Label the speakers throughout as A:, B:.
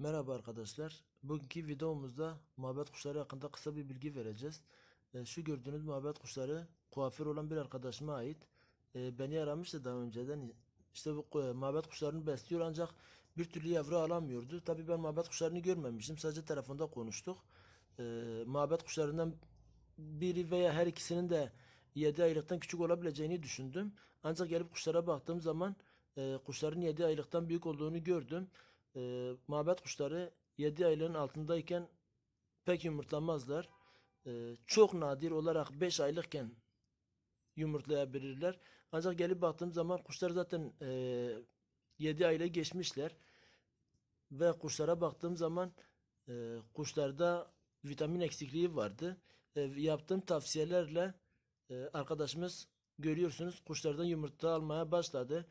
A: Merhaba arkadaşlar. Bugünkü videomuzda muhabbet kuşları hakkında kısa bir bilgi vereceğiz. E, şu gördüğünüz muhabbet kuşları kuaför olan bir arkadaşıma ait. E, beni aramıştı daha önceden. İşte bu ku- muhabbet kuşlarını besliyor ancak bir türlü yavru alamıyordu. Tabii ben muhabbet kuşlarını görmemiştim. Sadece telefonda konuştuk. E, muhabbet kuşlarından biri veya her ikisinin de 7 aylıktan küçük olabileceğini düşündüm. Ancak gelip kuşlara baktığım zaman e, kuşların 7 aylıktan büyük olduğunu gördüm. E, mabet kuşları 7 aylığın altındayken pek yumurtlamazlar. E, çok nadir olarak 5 aylıkken yumurtlayabilirler. Ancak gelip baktığım zaman kuşlar zaten e, 7 aylığı geçmişler. Ve kuşlara baktığım zaman e, kuşlarda vitamin eksikliği vardı. E, yaptığım tavsiyelerle e, arkadaşımız görüyorsunuz kuşlardan yumurta almaya başladı.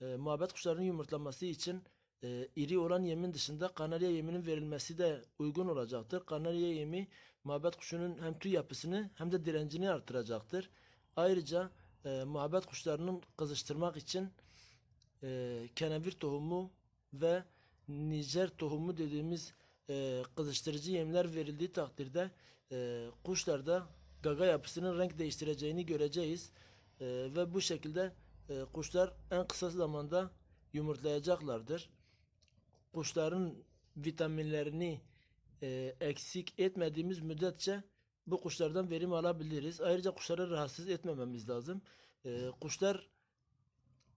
A: E, muhabbet kuşlarının yumurtlaması için e, iri olan yemin dışında kanarya yeminin verilmesi de uygun olacaktır. Kanarya yemi muhabbet kuşunun hem tüy yapısını hem de direncini artıracaktır. Ayrıca e, muhabbet kuşlarının kızıştırmak için e, kenevir tohumu ve Nijer tohumu dediğimiz e, kızıştırıcı yemler verildiği takdirde e, kuşlarda gaga yapısının renk değiştireceğini göreceğiz. E, ve bu şekilde e, kuşlar en kısa zamanda yumurtlayacaklardır. Kuşların vitaminlerini e, eksik etmediğimiz müddetçe bu kuşlardan verim alabiliriz. Ayrıca kuşları rahatsız etmememiz lazım. E, kuşlar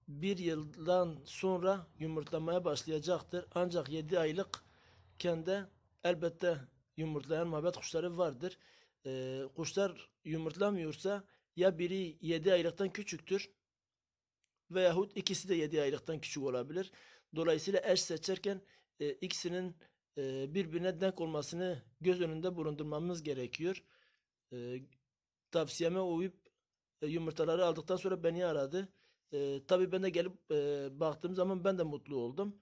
A: bir yıldan sonra yumurtlamaya başlayacaktır. Ancak 7 aylıkken de elbette yumurtlayan muhabbet kuşları vardır. Ee, kuşlar yumurtlamıyorsa ya biri 7 aylıktan küçüktür veyahut ikisi de 7 aylıktan küçük olabilir. Dolayısıyla eş seçerken e, ikisinin e, birbirine denk olmasını göz önünde bulundurmamız gerekiyor. E, tavsiyeme uyup e, yumurtaları aldıktan sonra beni aradı. E, tabii ben de gelip e, baktığım zaman ben de mutlu oldum.